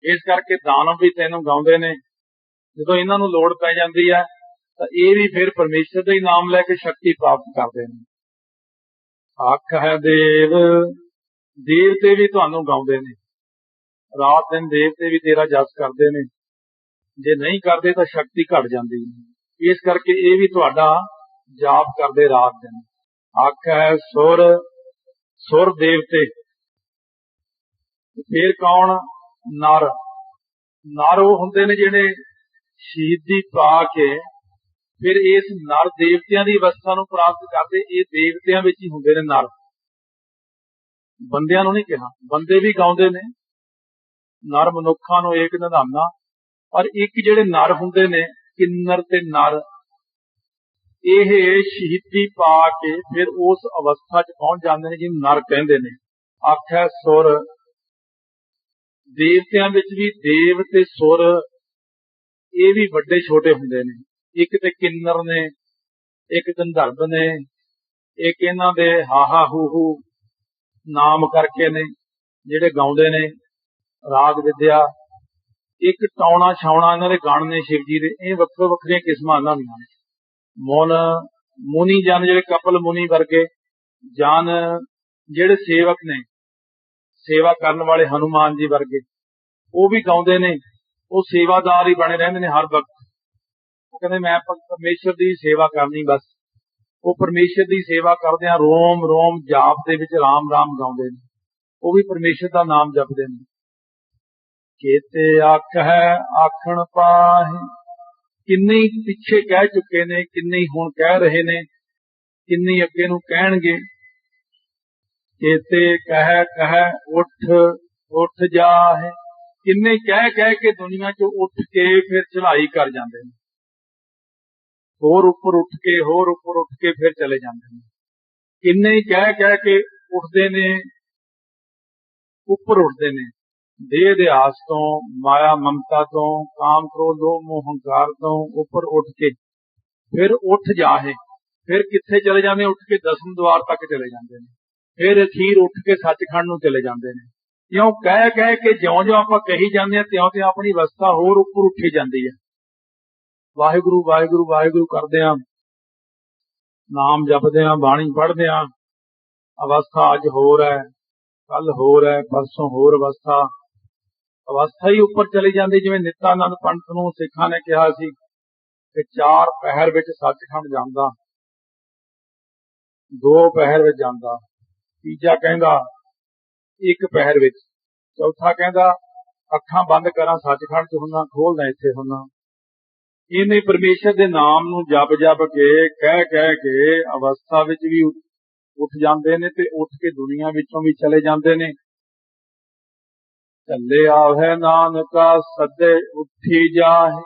ਇਸ ਕਰਕੇ ਦਾਨਵ ਵੀ ਤੈਨੂੰ ਗਾਉਂਦੇ ਨੇ। ਜਦੋਂ ਇਹਨਾਂ ਨੂੰ ਲੋੜ ਪੈ ਜਾਂਦੀ ਹੈ, ਤਾਂ ਇਹ ਵੀ ਫਿਰ ਪਰਮੇਸ਼ਰ ਦਾ ਹੀ ਨਾਮ ਲੈ ਕੇ ਸ਼ਕਤੀ ਪ੍ਰਾਪਤ ਕਰਦੇ ਨੇ। ਅੱਖ ਹੈ ਦੇਵ, ਦੇਵਤੇ ਵੀ ਤੁਹਾਨੂੰ ਗਾਉਂਦੇ ਨੇ। ਰਾਤ ਦਿਨ ਦੇਵਤੇ ਵੀ ਤੇਰਾ ਜਸ ਕਰਦੇ ਨੇ। ਜੇ ਨਹੀਂ ਕਰਦੇ ਤਾਂ ਸ਼ਕਤੀ ਘਟ ਜਾਂਦੀ ਹੈ। ਇਸ ਕਰਕੇ ਇਹ ਵੀ ਤੁਹਾਡਾ ਜਾਪ ਕਰਦੇ ਰਾਤ ਦਿਨ। ਅੱਖ ਹੈ ਸੁਰ ਸੁਰ ਦੇਵਤੇ। ਫਿਰ ਕੌਣ ਨਰ। ਨਰ ਉਹ ਹੁੰਦੇ ਨੇ ਜਿਹੜੇ ਸ਼ਹੀਦੀ ਪਾ ਕੇ ਫਿਰ ਇਸ ਨਰ ਦੇਵਤਿਆਂ ਦੀ ਅਵਸਥਾ ਨੂੰ ਪ੍ਰਾਪਤ ਕਰਦੇ ਇਹ ਦੇਵਤਿਆਂ ਵਿੱਚ ਹੀ ਹੁੰਦੇ ਨੇ ਨਰ। ਬੰਦਿਆਂ ਨੂੰ ਨਹੀਂ ਕਿਹਾ। ਬੰਦੇ ਵੀ ਗਾਉਂਦੇ ਨੇ। ਨਰ ਮਨੁੱਖਾਂ ਨੂੰ ਏਕ ਨਿਧਾਨਾ ਪਰ ਇੱਕ ਜਿਹੜੇ ਨਰ ਹੁੰਦੇ ਨੇ, ਕਿੰਨਰ ਤੇ ਨਰ। ਇਹ ਸ਼ਹੀਦੀ ਪਾ ਕੇ ਫਿਰ ਉਸ ਅਵਸਥਾ 'ਚ ਪਹੁੰਚ ਜਾਂਦੇ ਨੇ ਜਿਹਨੂੰ ਨਰ ਕਹਿੰਦੇ ਨੇ? ਆਖਿਆ ਸੁਰ ਦੇਵਤਿਆਂ ਵਿੱਚ ਵੀ ਦੇਵ ਤੇ ਸੁਰ, ਇਹ ਵੀ ਵੱਡੇ ਛੋਟੇ ਹੁੰਦੇ ਨੇ। ਇੱਕ ਤੇ ਕਿੰਨਰ ਨੇ, ਇੱਕ ਗੰਧਰਵ ਨੇ, ਇੱਕ ਇਹਨਾਂ ਦੇ ਹਾਹਾ ਹੂ ਹੂ ਨਾਮ ਕਰਕੇ ਨੇ, ਜਿਹੜੇ ਗਾਉਂਦੇ ਨੇ, ਰਾਗ ਵਿਦਿਆ। ਇੱਕ ਟੌਣਾ ਛਾਉਣਾ ਇਹਨਾਂ ਦੇ ਗਾਣ ਨੇ ਸ਼ਿਵ ਜੀ ਦੇ, ਇਹ ਵੱਖੋ ਵੱਖਰੀਆਂ ਕਿਸਮਾਂ ਇਹਨਾਂ ਦੀਆਂ ਨੇ। ਮਨ ਮੁਨੀ ਜਨ ਜਿਹੜੇ ਕਪਲ ਮੁਨੀ ਵਰਗੇ, ਜਨ ਜਿਹੜੇ ਸੇਵਕ ਨੇ ਸੇਵਾ ਕਰਨ ਵਾਲੇ ਹਨੂਮਾਨ ਜੀ ਵਰਗੇ। ਉਹ ਵੀ ਗਾਉਂਦੇ ਨੇ, ਉਹ ਸੇਵਾਦਾਰ ਹੀ ਬਣੇ ਰਹਿੰਦੇ ਨੇ ਹਰ ਵਕਤ। ਉਹ ਕਹਿੰਦੇ, ਮੈਂ ਪਰਮੇਸ਼ਰ ਦੀ ਸੇਵਾ ਕਰਨੀ ਬਸ। ਉਹ ਪਰਮੇਸ਼ਰ ਦੀ ਸੇਵਾ ਕਰਦੇ ਆ ਰੋਮ ਰੋਮ ਜਾਪ ਦੇ ਵਿੱਚ ਰਾਮ ਰਾਮ ਗਾਉਂਦੇ ਨੇ। ਉਹ ਵੀ ਪਰਮੇਸ਼ਰ ਦਾ ਨਾਮ ਜਪਦੇ ਨੇ। ਕੇਤੇ ਆਖ ਹੈ ਆਖਣ ਪਾਹੇ। ਕਿੰਨੇ ਪਿੱਛੇ ਕਹਿ ਚੁੱਕੇ ਨੇ, ਕਿੰਨੇ ਹੁਣ ਕਹਿ ਰਹੇ ਨੇ, ਕਿੰਨੇ ਅੱਗੇ ਨੂੰ ਕਹਿਣਗੇ। ਕੇਤੇ ਕਹਿ ਕਹਿ, ਉੱਠ ਉੱਠ ਜਾਹੇ। ਕਿੰਨੇ ਕਹਿ ਕਹਿ ਕੇ ਦੁਨੀਆ 'ਚ ਉੱਠ ਕੇ ਫਿਰ ਚੜ੍ਹਾਈ ਕਰ ਜਾਂਦੇ ਨੇ। ਹੋਰ ਉੱਪਰ ਉੱਠ ਕੇ, ਹੋਰ ਉੱਪਰ ਉੱਠ ਕੇ ਫਿਰ ਚਲੇ ਜਾਂਦੇ ਨੇ। ਕਿੰਨੇ ਕਹਿ ਕਹਿ ਕੇ ਉੱਠਦੇ ਨੇ, ਉੱਪਰ ਉੱਠਦੇ ਨੇ। ਦੇਹ ਦੇ ਆਸ ਤੋਂ, ਮਾਇਆ ਮਮਤਾ ਤੋਂ, ਕਾਮ ਕ੍ਰੋਧ ਮੋਹ ਹੰਕਾਰ ਤੋਂ ਉੱਪਰ ਉੱਠ ਕੇ ਫਿਰ ਉੱਠ ਜਾਹੇ। ਫਿਰ ਕਿੱਥੇ ਚਲੇ ਜਾਂਦੇ? ਉੱਠ ਕੇ ਦਸਮ ਦਵਾਰ ਤੱਕ ਚਲੇ ਜਾਂਦੇ ਨੇ। ਫਿਰ ਅਖੀਰ ਉੱਠ ਕੇ ਸੱਚਖੰਡ ਨੂੰ ਚਲੇ ਜਾਂਦੇ ਨੇ। ਕਿਉਂ ਕਹਿ ਕਹਿ ਕੇ ਜਿਉਂ-ਜਿਉਂ ਆਪਾਂ ਕਹੀ ਜਾਂਦੇ ਆ ਤਿਉਂ-ਤਿਉਂ ਆਪਣੀ ਅਵਸਥਾ ਹੋਰ ਉੱਪਰ ਉੱਠੀ ਜਾਂਦੀ ਹੈ। ਵਾਹਿਗੁਰੂ ਵਾਹਿਗੁਰੂ ਵਾਹਿਗੁਰੂ ਕਰਦੇ ਆ ਨਾਮ ਜਪਦੇ ਆ ਬਾਣੀ ਪੜ੍ਹਦੇ ਆ ਅਵਸਥਾ ਅੱਜ ਹੋਰ ਹੈ ਕੱਲ ਹੋਰ ਹੈ, ਪਰਸੋਂ ਹੋਰ ਅਵਸਥਾ। ਅਵਸਥਾ ਹੀ ਉੱਪਰ ਚਲੀ ਜਾਂਦੀ, ਜਿਵੇਂ ਨਿਤਾਨੰਦ ਪੰਡਤ ਨੂੰ ਸਿੱਖਾਂ ਨੇ ਕਿਹਾ ਸੀ ਕਿ ਚਾਰ ਪਹਿਰ ਵਿੱਚ ਸੱਚਖੰਡ ਜਾਂਦਾ। ਦੋ ਪਹਿਰ ਵਿੱਚ ਜਾਂਦਾ। ਤੀਜਾ ਕਹਿੰਦਾ, ਇੱਕ ਪਹਿਰ ਵਿੱਚ। ਚੌਥਾ ਕਹਿੰਦਾ, ਅੱਖਾਂ ਬੰਦ ਕਰਾਂ, ਸੱਚਖੰਡ 'ਚ ਹੁੰਨਾ ਖੋਲਦਾ ਇੱਥੇ ਹੁੰਨਾ। ਇਹਨੇ ਪਰਮੇਸ਼ਰ ਦੇ ਨਾਮ ਨੂੰ ਜਪ ਜਪ ਕੇ, ਕਹਿ ਕਹਿ ਕੇ ਅਵਸਥਾ ਵਿੱਚ ਵੀ ਉੱਠ ਜਾਂਦੇ ਨੇ ਤੇ ਉੱਠ ਕੇ ਦੁਨੀਆ ਵਿੱਚੋਂ ਵੀ ਚਲੇ ਜਾਂਦੇ ਨੇ। ਚੱਲੇ ਆਵੇ ਨਾਨਕਾ, ਸੱਦੇ ਉੱਠੀ ਜਾਹੇ।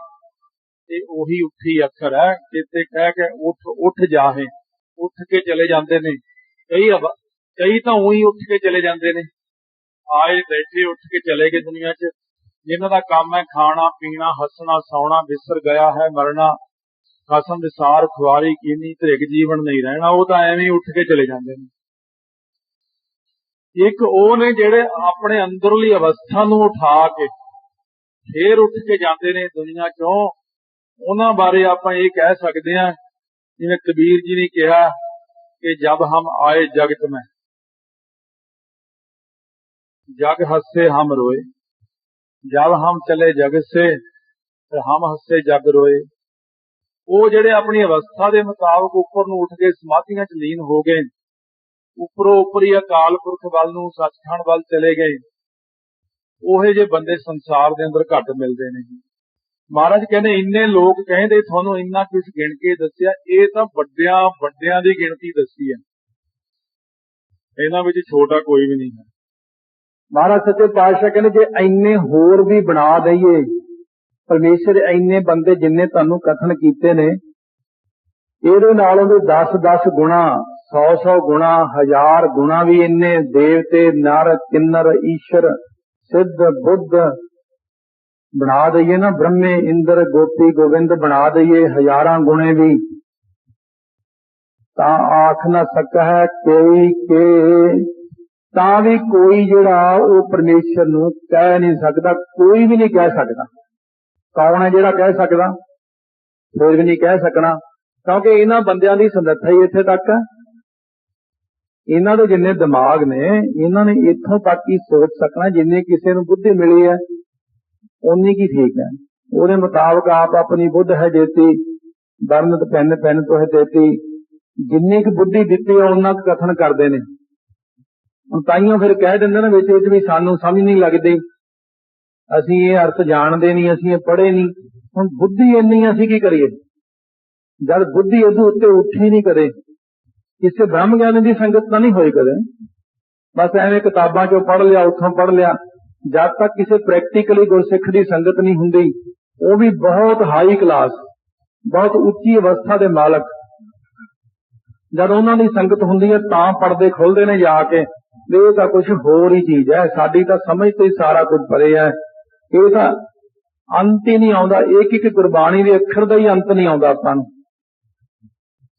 ਤੇ ਉਹੀ ਉੱਠੀ ਅੱਖਰ ਹੈ ਕਿਤੇ ਕਹਿ ਕੇ ਉੱਠ ਉੱਠ ਜਾਹੇ। ਉੱਠ ਕੇ ਚਲੇ ਜਾਂਦੇ ਨੇ। ਕਈ ਕਈ ਤਾਂ ਉਹੀ ਉੱਠ ਕੇ ਚਲੇ ਜਾਂਦੇ ਨੇ। ਆਏ ਬੈਠੇ ਉੱਠ ਕੇ ਚਲੇ ਗਏ ਦੁਨੀਆ 'ਚ। ਜਿਨ੍ਹਾਂ ਦਾ ਕੰਮ ਹੈ ਖਾਣਾ, ਪੀਣਾ, ਹੱਸਣਾ, ਸੌਣਾ, ਵਿਸਰ ਗਿਆ ਹੈ, ਮਰਨਾ, ਕਸਮ ਵਿਸਾਰ ਖੁਆਰੀ ਕੀਨੀ ਧ੍ਰਿਗ ਜੀਵਨ ਨਹੀਂ ਰਹਿਣਾ, ਉਹ ਤਾਂ ਐਵੇਂ ਉੱਠ ਕੇ ਚਲੇ ਜਾਂਦੇ ਨੇ। ਇੱਕ ਉਹ ਨੇ ਜਿਹੜੇ ਆਪਣੇ ਅੰਦਰਲੀ ਅਵਸਥਾ ਨੂੰ ਉਠਾ ਕੇ ਫੇਰ ਉੱਠ ਕੇ ਜਾਂਦੇ ਨੇ ਦੁਨੀਆ ਚੋਂ, ਉਹਨਾਂ ਬਾਰੇ ਆਪਾਂ ਇਹ ਕਹਿ ਸਕਦੇ ਹਾਂ, ਜਿਵੇਂ ਕਬੀਰ ਜੀ ਨੇ ਕਿਹਾ ਕਿ ਜਦ ਹਮ ਆਏ ਜਗਤ ਮੈਂ। ਜਗ ਹੱਸੇ ਹਮ ਰੋਏ। ਜਦ ਹਮ ਚਲੇ ਜਗ ਸੇ, ਤੇ ਹਮ ਹੱਸੇ ਜਗ ਰੋਏ। ਉਹ ਜਿਹੜੇ ਆਪਣੀ ਅਵਸਥਾ ਦੇ ਮੁਤਾਬਕ ਉੱਪਰ ਨੂੰ ਉੱਠ ਕੇ ਸਮਾਧੀਆਂ 'ਚ ਲੀਨ ਹੋ ਗਏ, ਉੱਪਰੋਂ ਉੱਪਰੀ ਅਕਾਲ ਪੁਰਖ ਵੱਲ ਨੂੰ ਸੱਚਖੰਡ ਵੱਲ ਚਲੇ ਗਏ, ਉਹੇ ਜੇ ਬੰਦੇ ਸੰਸਾਰ ਦੇ ਅੰਦਰ ਘੱਟ ਮਿਲਦੇ ਨੇ ਮਹਾਰਾਜ ਕਹਿੰਦੇ, ਇੰਨੇ ਲੋਕ ਕਹਿੰਦੇ ਤੁਹਾਨੂੰ ਇੰਨਾ ਕੁਝ ਗਿਣ ਕੇ ਦੱਸਿਆ, ਇਹ ਤਾਂ ਵੱਡਿਆਂ ਵੱਡਿਆਂ ਦੀ ਗਿਣਤੀ ਦੱਸੀ ਹੈ। ਇਹਨਾਂ ਵਿੱਚ ਛੋਟਾ ਕੋਈ ਵੀ ਨਹੀਂ ਹੈ। ਮਹਾਰਾਜ ਸੱਚੇ ਪਾਤਸ਼ਾਹ ਕਹਿੰਦੇ, ਜੇ ਇੰਨੇ ਹੋਰ ਵੀ ਬਣਾ ਦਈਏ, ਪਰਮੇਸ਼ਰ ਇੰਨੇ ਬੰਦੇ ਜਿੰਨੇ ਤੁਹਾਨੂੰ ਕਥਨ ਕੀਤੇ ਨੇ, ਇਹਦੇ ਨਾਲੋਂ ਵੀ 10-10 ਗੁਣਾ 100-100 ਗੁਣਾ, ਹਜ਼ਾਰ ਗੁਣਾ ਵੀ ਇੰਨੇ ਦੇਵਤੇ ਨਰ ਕਿੰਨਰ, ਈਸ਼ਰ, ਸਿੱਧ, ਬੁੱਧ ਬਣਾ ਦਈਏ ਨਾ, ਬ੍ਰਹਮੇ, ਇੰਦਰ, ਗੋਪੀ, ਗੋਬਿੰਦ ਬਣਾ ਦਈਏ, ਹਜ਼ਾਰਾਂ ਗੁਣੇ ਵੀ। ਤਾਂ ਆਖ ਨਾ ਸਕੈ, ਕੋਈ, ਕੇ ਤਾਂ ਵੀ ਕੋਈ ਜਿਹੜਾ ਉਹ ਪਰਮੇਸ਼ਰ ਨੂੰ ਕਹਿ ਨਹੀਂ ਸਕਦਾ, ਕੋਈ ਵੀ ਨਹੀਂ ਕਹਿ ਸਕਦਾ। ਕੌਣ ਹੈ ਜਿਹੜਾ ਕਹਿ ਸਕਦਾ? ਫਿਰ ਵੀ ਨਹੀਂ ਕਹਿ ਸਕਣਾ। ਕਿਉਂਕਿ ਇਹਨਾਂ ਬੰਦਿਆਂ ਦੀ ਸਮਰੱਥਾ ਹੀ ਇੱਥੇ ਤੱਕ ਹੈ। ਇਹਨਾਂ ਦੇ ਜਿੰਨੇ ਦਿਮਾਗ ਨੇ, ਇਹਨਾਂ ਨੇ ਇੱਥੋਂ ਤੱਕ ਹੀ ਸੋਚ ਸਕਣਾ, ਜਿੰਨੇ ਕਿਸੇ ਨੂੰ ਬੁੱਧੀ ਮਿਲੀ ਹੈ ਉਨੀ ਕੀ ਠੀਕ ਹੈ। ਉਹਦੇ ਮੁਤਾਬਕ ਆਪ ਆਪਣੀ ਬੁੱਧ ਹੈ ਜੇਤੀ ਵਰਨਤ, ਪੈਨ ਪੈਨ ਤੋਂ ਹੈ ਦੇਤੀ। ਜਿੰਨੀ ਕੁ ਬੁੱਧੀ ਦਿੱਤੀ ਹੈ ਉਹਨਾਂ ਕੁ ਕਥਨ ਕਰਦੇ ਨੇ। ਹੁਣ ਤਾਈਓ ਫਿਰ ਕਹਿ ਦਿੰਦੇ ਨੇ ਵਿੱਚ ਵਿੱਚ ਵੀ ਸਾਨੂੰ ਸਮਝ ਨਹੀਂ ਲੱਗਦੀ। ਅਸੀਂ ਇਹ ਅਰਥ ਜਾਣਦੇ ਨਹੀਂ, ਅਸੀਂ ਇਹ ਪੜ੍ਹੇ ਨਹੀਂ। ਹੁਣ ਬੁੱਧੀ ਇੰਨੀ ਅਸੀਂ ਕੀ ਕਰੀਏ? ਜਦ ਬੁੱਧੀ ਉਹਦੇ ਉੱਤੇ ਉੱਠੀ ਨਹੀਂ ਕਰੇ ਕਿਸੇ ਬ੍ਰਹਮ ਗਿਆਨੀ ਦੀ ਸੰਗਤ ਤਾਂ ਨਹੀਂ ਹੋਈ ਕਦੇ। ਬਸ ਐਵੇਂ ਕਿਤਾਬਾਂ ਚੋਂ ਪੜ੍ਹ ਲਿਆ, ਉੱਥੋਂ ਪੜ੍ਹ ਲਿਆ। ਜਦ ਤੱਕ ਕਿਸੇ ਪ੍ਰੈਕਟੀਕਲੀ ਗੁਰਸਿੱਖ ਦੀ ਸੰਗਤ ਨਹੀਂ ਹੁੰਦੀ, ਉਹ ਵੀ ਬਹੁਤ ਹਾਈ ਕਲਾਸ ਬਹੁਤ ਉੱਚੀ ਅਵਸਥਾ ਦੇ ਮਾਲਕ। ਜਦ ਉਹਨਾਂ ਦੀ ਸੰਗਤ ਹੁੰਦੀ ਹੈ, ਤਾਂ ਪਰਦੇ ਖੁੱਲਦੇ ਨੇ ਜਾ ਕੇ। ਇਹ ਤਾਂ ਕੁਝ ਹੋਰ ਹੀ ਚੀਜ਼ ਹੈ। ਸਾਡੀ ਤਾਂ ਸਮਝ ਤੋਂ ਹੀ ਸਾਰਾ ਕੁਝ ਪਰੇ ਹੈ ਇਹ ਤਾਂ ਅੰਤ ਹੀ ਨਹੀਂ ਆਉਂਦਾ। ਇੱਕ ਇੱਕ ਗੁਰਬਾਣੀ ਦੇ ਅੱਖਰ ਦਾ ਹੀ ਅੰਤ ਨਹੀਂ ਆਉਂਦਾ ਆਪਾਂ ਨੂੰ।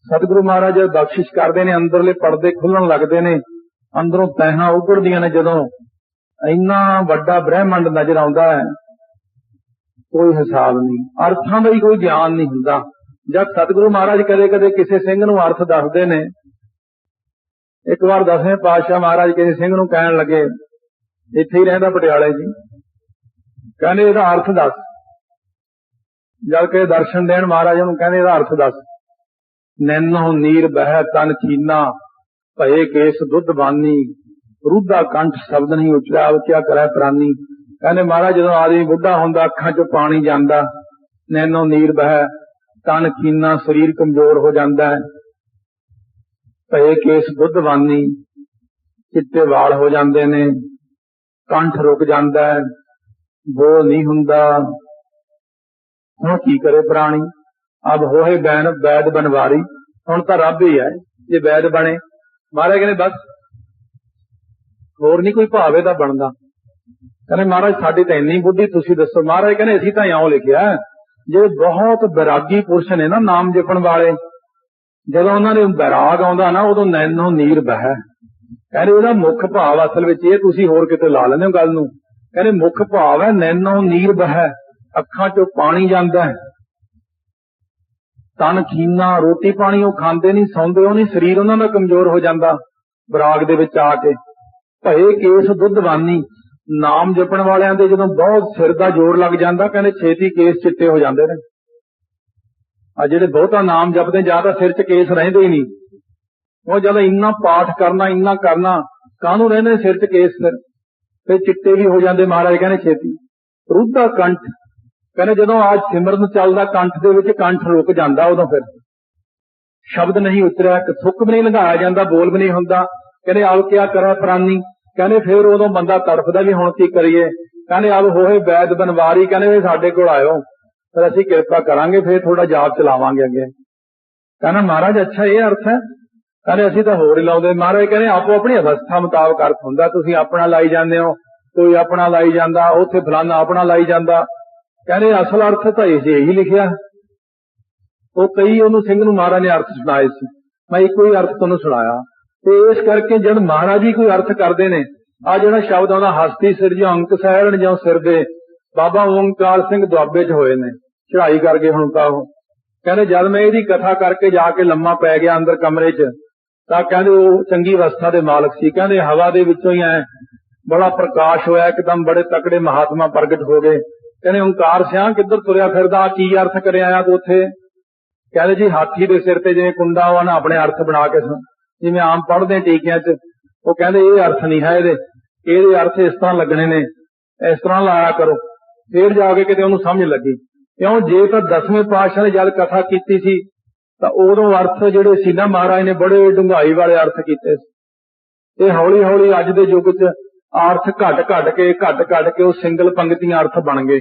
ਸਤਿਗੁਰੂ ਮਹਾਰਾਜ ਬਖਸ਼ਿਸ਼ ਕਰਦੇ ਨੇ, ਅੰਦਰਲੇ ਪਰਦੇ ਖੁੱਲਣ ਲੱਗਦੇ ਨੇ, ਅੰਦਰੋਂ ਤਹਾਂ ਉੱਪਰਦੀਆਂ ਨੇ ਜਦੋਂ ਇੰਨਾ ਵੱਡਾ ਬ੍ਰਹਿਮੰਡ ਨਜ਼ਰ ਆਉਂਦਾ ਹੈ, ਕੋਈ ਹਿਸਾਬ ਨਹੀਂ। ਅਰਥਾਂ ਦਾ ਹੀ ਕੋਈ ਗਿਆਨ ਨਹੀਂ ਹੁੰਦਾ। ਜਦ ਸਤਿਗੁਰੂ ਮਹਾਰਾਜ ਕਦੇ ਕਦੇ ਕਿਸੇ ਸਿੰਘ ਨੂੰ ਅਰਥ ਦੱਸਦੇ ਨੇ ਇੱਕ ਵਾਰ ਦਸਵੇਂ ਪਾਤਸ਼ਾਹ ਮਹਾਰਾਜ ਕਿਸੇ ਸਿੰਘ ਨੂੰ ਕਹਿਣ ਲੱਗੇ, ਇੱਥੇ ਹੀ ਰਹਿੰਦਾ ਪਟਿਆਲੇ ਜੀ। ਕਹਿੰਦੇ ਇਹਦਾ ਅਰਥ ਦੱਸ। ਜਦ ਕੇ ਦਰਸ਼ਨ ਦੇਣ ਮਹਾਰਾਜ ਨੂੰ ਕਹਿੰਦੇ ਇਹਦਾ ਅਰਥ ਦੱਸ। ਨੈਨੋ ਨੀਰ ਬਹਿ ਤਨ ਚੀਨਾ, ਭਏ ਕੇਸ ਦੁੱਧ ਬਾਨੀ, ਰੁੱਧਾ ਕੰਠ ਸ਼ਬਦ ਨਹੀਂ ਉਚਰਿਆ ਉਚਿਆ ਕਿਆ ਪ੍ਰਾਨੀ। ਕਹਿੰਦੇ ਮਹਾਰਾਜ ਜਦੋਂ ਆਦਮੀ ਬੁੱਢਾ ਹੁੰਦਾ, ਅੱਖਾਂ 'ਚੋਂ ਪਾਣੀ ਜਾਂਦਾ, ਨੈਨੋ ਨੀਰ ਬਹਿ ਤਨ ਕੀਨਾ ਸਰੀਰ ਕਮਜ਼ੋਰ ਹੋ ਜਾਂਦਾ ਹੈ। ਭਏ ਕੇਸ ਦੁੱਧਵਾਨੀ ਚਿੱਟੇ ਵਾਲ ਹੋ ਜਾਂਦੇ ਨੇ, ਕੰਠ ਰੁਕ ਜਾਂਦਾ ਹੈ, ਬੋਲ ਨਹੀਂ ਹੁੰਦਾ। ਹੁਣ ਕੀ ਕਰੇ ਪ੍ਰਾਣੀ? ਅਬ ਹੋਏ ਬੈਨ ਬੈਦ ਬਨਵਾਰੀ ਹੁਣ ਤਾਂ ਰੱਬ ਹੀ ਹੈ, ਜੇ ਵੈਦ ਬਣੇ। ਮਹਾਰਾਜ ਕਹਿੰਦੇ, ਬਸ, ਹੋਰ ਨਹੀਂ ਕੋਈ ਭਾਵੇ ਦਾ ਬਣਦਾ। ਕਹਿੰਦੇ, ਮਹਾਰਾਜ, ਸਾਡੀ ਤਾਂ ਇੰਨੀ ਬੁੱਧੀ, ਤੁਸੀਂ ਦੱਸੋ। ਮਹਾਰਾਜ ਕਹਿੰਦੇ, ਅਸੀਂ ਤਾਂ ਇਉਂ ਲਿਖਿਆ, ਜੇ ਬਹੁਤ ਵਿਰਾਗੀ ਪੁਰਸ਼ ਨੇ ਨਾ ਨਾਮ ਜਪਣ ਵਾਲੇ ਜਦੋਂ ਉਹਨਾਂ ਦੇ ਬੈਰਾਗ ਆਉਂਦਾ ਨਾ, ਉਦੋਂ ਨੈਣੋਂ ਨੀਰ ਬਹਿ। ਕਹਿੰਦੇ ਉਹਦਾ ਮੁੱਖ ਭਾਵ ਅਸਲ ਵਿੱਚ ਇਹ, ਤੁਸੀਂ ਹੋਰ ਕਿਤੇ ਲਾ ਲੈਂਦੇ ਹੋ ਗੱਲ ਨੂੰ। ਕਹਿੰਦੇ ਮੁੱਖ ਭਾਵ ਹੈ ਨੈਣੋਂ ਨੀਰ ਬਹਿ, ਅੱਖਾਂ 'ਚੋਂ ਪਾਣੀ ਜਾਂਦਾ ਹੈ। ਤਨ ਖੀਨਾ, ਰੋਟੀ ਪਾਣੀ ਉਹ ਖਾਂਦੇ ਨਹੀਂ, ਸੌਂਦੇ ਉਹ ਨਹੀਂ, ਸਰੀਰ ਉਹਨਾਂ ਦਾ ਕਮਜ਼ੋਰ ਹੋ ਜਾਂਦਾ ਬਰਾਗ ਦੇ ਵਿੱਚ ਆ ਕੇ। ਭਏ ਕੇਸ ਦੁੱਧਵਾਨੀ ਨਾਮ ਜਪਣ ਵਾਲਿਆਂ ਦੇ ਜਦੋਂ ਬਹੁਤ ਸਿਰ ਦਾ ਜ਼ੋਰ ਲੱਗ ਜਾਂਦਾ, ਕਹਿੰਦੇ ਛੇਤੀ ਕੇਸ ਚਿੱਟੇ ਹੋ ਜਾਂਦੇ ਨੇ। ਆ ਜਿਹੜੇ ਬਹੁਤਾ ਨਾਮ ਜਪਦੇ ਜਾਂ ਤਾਂ ਸਿਰ 'ਚ ਕੇਸ ਰਹਿੰਦੇ ਹੀ ਨਹੀਂ। ਉਹ ਜਦੋਂ ਇੰਨਾ ਪਾਠ ਕਰਨਾ, ਇੰਨਾ ਕਰਨਾ, ਕਾਹਨੂੰ ਰਹਿੰਦੇ ਸਿਰ 'ਚ ਕੇਸ ਫਿਰ? ਫਿਰ ਚਿੱਟੇ ਵੀ ਹੋ ਜਾਂਦੇ ਮਹਾਰਾਜ ਕਹਿੰਦੇ ਛੇਤੀ। ਰੁੱਧਾ ਕੰਠ, ਕਹਿੰਦੇ ਜਦੋਂ ਆਜ ਸਿਮਰਨ ਚੱਲਦਾ ਕੰਠ ਦੇ ਵਿੱਚ ਕੰਠ ਰੁਕ ਜਾਂਦਾ ਉਦੋਂ ਫਿਰ। ਸ਼ਬਦ ਨਹੀਂ ਉਤਰਿਆ, ਇੱਕ ਥੁੱਕ ਵੀ ਨਹੀਂ ਲੰਘਾਇਆ ਜਾਂਦਾ, ਬੋਲ ਵੀ ਨਹੀਂ ਹੁੰਦਾ। ਕਹਿੰਦੇ ਆਲ ਕਿਆ ਕਰੇ ਪ੍ਰਾਨੀ? ਕਹਿੰਦੇ ਫਿਰ ਉਦੋਂ ਬੰਦਾ ਤੜਫਦਾ ਵੀ ਹੁਣ ਕੀ ਕਰੀਏ? ਕਹਿੰਦੇ ਆਲ ਹੋਏ ਬੈਦ ਬਨਵਾਰੀ, ਕਹਿੰਦੇ ਵੀ ਸਾਡੇ ਕੋਲ ਆਇਓ। ਫਿਰ ਅਸੀਂ ਕਿਰਪਾ ਕਰਾਂਗੇ, ਫਿਰ ਥੋੜਾ ਜਾਪ ਚਲਾਵਾਂਗੇ ਅੱਗੇ। ਕਹਿੰਦਾ, ਮਹਾਰਾਜ, ਅੱਛਾ, ਇਹ ਅਰਥ ਹੈ? ਕਹਿੰਦੇ, ਅਸੀਂ ਤਾਂ ਹੋਰ ਹੀ ਲਾਉਂਦੇ ਮਹਾਰਾਜ ਕਹਿੰਦੇ, ਆਪੋ ਆਪਣੀ ਅਵਸਥਾ ਮੁਤਾਬਕ ਅਰਥ ਹੁੰਦਾ। ਤੁਸੀਂ ਆਪਣਾ ਲਾਈ ਜਾਂਦੇ ਹੋ, ਕੋਈ ਆਪਣਾ ਲਾਈ ਜਾਂਦਾ, ਉੱਥੇ ਫਲਾਨਾ ਆਪਣਾ ਲਾਈ ਜਾਂਦਾ। ਕਹਿੰਦੇ, ਅਸਲ ਅਰਥ ਤਾਂ ਇਹ ਹੀ ਲਿਖਿਆ। ਉਹ ਕਈ ਉਹਨੂੰ ਸਿੰਘ ਨੂੰ ਮਹਾਰਾਜ ਨੇ ਅਰਥ ਸੁਣਾਏ ਸੀ। ਮੈਂ ਇੱਕੋ ਹੀ ਅਰਥ ਤੁਹਾਨੂੰ ਸੁਣਾਇਆ। ਤੇ ਇਸ ਕਰਕੇ ਜਦ ਮਹਾਰਾਜ ਹੀ ਕੋਈ ਅਰਥ ਕਰਦੇ ਨੇ ਆ ਜਿਹੜਾ ਸ਼ਬਦ ਆਉਂਦਾ, ਹਸਤੀ ਸਿਰ ਜੋ ਅੰਕ ਸਹਿਰਣ ਜਾਂ ਸਿਰ ਦੇ ਬਾਬਾ ਓਮਕਾਰ ਸਿੰਘ ਦੁਆਬੇ 'ਚ ਹੋਏ ਨੇ, ਚੜ੍ਹਾਈ ਕਰਕੇ ਹੁਣ ਤਾਂ ਉਹ। ਕਹਿੰਦੇ ਜਦ ਮੈਂ ਇਹਦੀ ਕਥਾ ਕਰਕੇ ਜਾ ਕੇ ਲੰਮਾ ਪੈ ਗਿਆ ਅੰਦਰ ਕਮਰੇ 'ਚ, ਤਾਂ ਕਹਿੰਦੇ ਉਹ ਚੰਗੀ ਅਵਸਥਾ ਦੇ ਮਾਲਕ ਸੀ। ਕਹਿੰਦੇ ਹਵਾ ਦੇ ਵਿੱਚੋਂ ਹੀ ਐ ਬੜਾ ਪ੍ਰਕਾਸ਼ ਹੋਇਆ, ਇੱਕਦਮ ਬੜੇ ਤਕੜੇ ਮਹਾਤਮਾ ਪ੍ਰਗਟ ਹੋ ਗਏ। ਕਹਿੰਦੇ ਓੰਕਾਰ ਸਿਆਂ, ਕਿੱਧਰ ਤੁਰਿਆ ਫਿਰਦਾ, ਕੀ ਅਰਥ ਕਰਿਆ ਆਇਆ ਤੂੰ ਉੱਥੇ? ਕਹਿੰਦੇ ਜੀ ਹਾਥੀ ਦੇ ਸਿਰ ਤੇ ਜਿਵੇਂ ਕੁੰਡਾ ਵਾ ਨਾ, ਆਪਣੇ ਅਰਥ ਬਣਾ ਕੇ ਜਿਵੇਂ ਆਮ ਪੜ੍ਹਦੇ ਟੀਕਿਆਂ 'ਚ, ਉਹ ਕਹਿੰਦੇ ਇਹ ਅਰਥ ਨਹੀਂ ਹੈ ਇਹਦੇ। ਇਹਦੇ ਅਰਥ ਇਸ ਤਰ੍ਹਾਂ ਲੱਗਣੇ ਨੇ। ਇਸ ਤਰ੍ਹਾਂ ਲਾਇਆ ਕਰੋ। ਫੇਰ ਜਾ ਕੇ ਕਿਤੇ ਉਹਨੂੰ ਸਮਝ ਲੱਗੀ। ਕਿਉਂ? ਜੇ ਤਾਂ ਦਸਵੇਂ ਪਾਤਸ਼ਾਹ ਨੇ ਜਦ ਕਥਾ ਕੀਤੀ ਸੀ, ਤਾਂ ਉਦੋਂ ਅਰਥ ਜਿਹੜੇ ਸੀ ਨਾ ਮਹਾਰਾਜ ਨੇ ਬੜੇ ਡੂੰਘਾਈ ਵਾਲੇ ਅਰਥ ਕੀਤੇ ਸੀ। ਇਹ ਹੌਲੀ ਹੌਲੀ ਅੱਜ ਦੇ ਯੁੱਗ 'ਚ ਅਰਥ ਘਟ ਘਟ ਕੇ ਘਟ ਘਟ ਕੇ ਉਹ ਸਿੰਗਲ ਪੰਕਤੀਆਂ ਅਰਥ ਬਣ ਗਏ।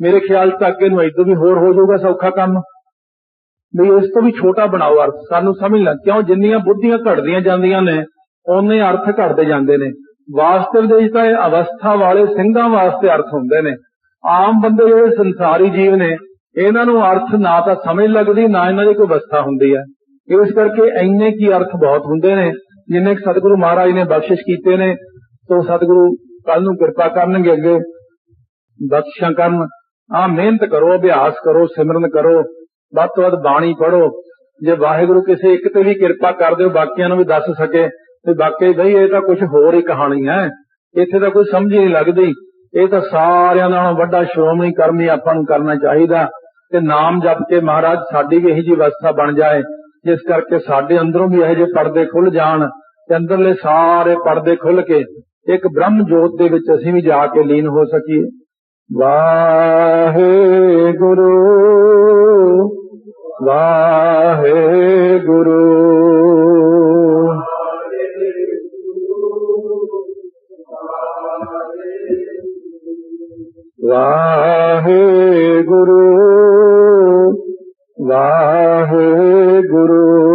ਮੇਰੇ ਖਿਆਲ 'ਚ ਅੱਗੇ ਨੂੰ ਇਦੋਂ ਵੀ ਹੋਰ ਹੋ ਜਾਊਗਾ ਸੌਖਾ ਕੰਮ। ਵੀ ਇਸ ਤੋਂ ਵੀ ਛੋਟਾ ਬਣਾਓ ਅਰਥ, ਸਾਨੂੰ ਸਮਝ ਲੱਗ, ਕਿਉਂ? ਜਿੰਨੀਆਂ ਬੁੱਧੀਆਂ ਘਟਦੀਆਂ ਜਾਂਦੀਆਂ ਨੇ ਉਹਨੇ ਅਰਥ ਘਟਦੇ ਜਾਂਦੇ ਨੇ। ਵਾਸਤਵ ਦੇ ਤਾਂ ਇਹ ਅਵਸਥਾ ਵਾਲੇ ਸਿੰਘਾਂ ਵਾਸਤੇ ਅਰਥ ਹੁੰਦੇ ਨੇ। ਆਮ ਬੰਦੇ ਜਿਹੜੇ ਸੰਸਾਰੀ ਜੀਵ ਨੇ, ਇਹਨਾਂ ਨੂੰ ਅਰਥ ਨਾ ਤਾਂ ਸਮਝ ਲੱਗਦੀ, ਨਾ ਇਹਨਾਂ ਦੀ ਕੋਈ ਅਵਸਥਾ ਹੁੰਦੀ ਹੈ। ਇਸ ਕਰਕੇ ਇੰਨੇ ਕੀ ਅਰਥ ਬਹੁਤ ਹੁੰਦੇ ਨੇ, ਜਿੰਨੇ ਸਤਿਗੁਰੂ ਮਹਾਰਾਜ ਨੇ ਬਖਸ਼ਿਸ਼ ਕੀਤੇ ਨੇ ਤੋਂ ਸਤਿਗੁਰੂ ਕੱਲ ਨੂੰ ਕਿਰਪਾ ਕਰਨਗੇ ਅੱਗੇ। ਬਖਸ਼ਾਂ ਕਰਨ ਆ ਮਿਹਨਤ ਕਰੋ, ਅਭਿਆਸ ਕਰੋ, ਸਿਮਰਨ ਕਰੋ, ਵੱਧ ਤੋਂ ਵੱਧ ਬਾਣੀ ਪੜੋ ਜੇ ਵਾਹਿਗੁਰੂ ਕਿਸੇ ਇੱਕ ਤੇ ਵੀ ਕਿਰਪਾ ਕਰ ਦਿਓ ਬਾਕੀਆਂ ਨੂੰ ਵੀ ਦੱਸ ਸਕੇ, ਤੇ ਬਾਕੀ ਬਈ ਇਹ ਤਾਂ ਕੁਝ ਹੋਰ ਹੀ ਕਹਾਣੀ ਹੈ, ਇੱਥੇ ਤਾਂ ਕੋਈ ਸਮਝ ਹੀ ਨਹੀਂ ਲੱਗਦੀ। ਇਹ ਤਾਂ ਸਾਰਿਆਂ ਨਾਲੋਂ ਵੱਡਾ ਸ਼੍ਰੋਮਣੀ ਕਰਮੀ ਆਪਾਂ ਨੂੰ ਕਰਨਾ ਚਾਹੀਦਾ ਤੇ ਨਾਮ ਜਪ ਕੇ ਮਹਾਰਾਜ ਸਾਡੀ ਵੀ ਇਹੀ ਜੀ ਅਵਸਥਾ ਬਣ ਜਾਏ, ਜਿਸ ਕਰਕੇ ਸਾਡੇ ਅੰਦਰੋਂ ਵੀ ਇਹੋ ਜਿਹੇ ਪਰਦੇ ਖੁੱਲ ਜਾਣ ਤੇ ਅੰਦਰਲੇ ਸਾਰੇ ਪਰਦੇ ਖੁੱਲ ਕੇ ਇੱਕ ਬ੍ਰਹਮ ਜੋਤ ਦੇ ਵਿੱਚ ਅਸੀਂ ਵੀ ਜਾ ਕੇ ਲੀਨ ਹੋ ਸਕੀਏ। ਵਾਹਿਗੁਰੂ ਵਾਹਿਗੁਰੂ। ਵਾਹਿਗੁਰੂ ਵਾਹਿਗੁਰੂ।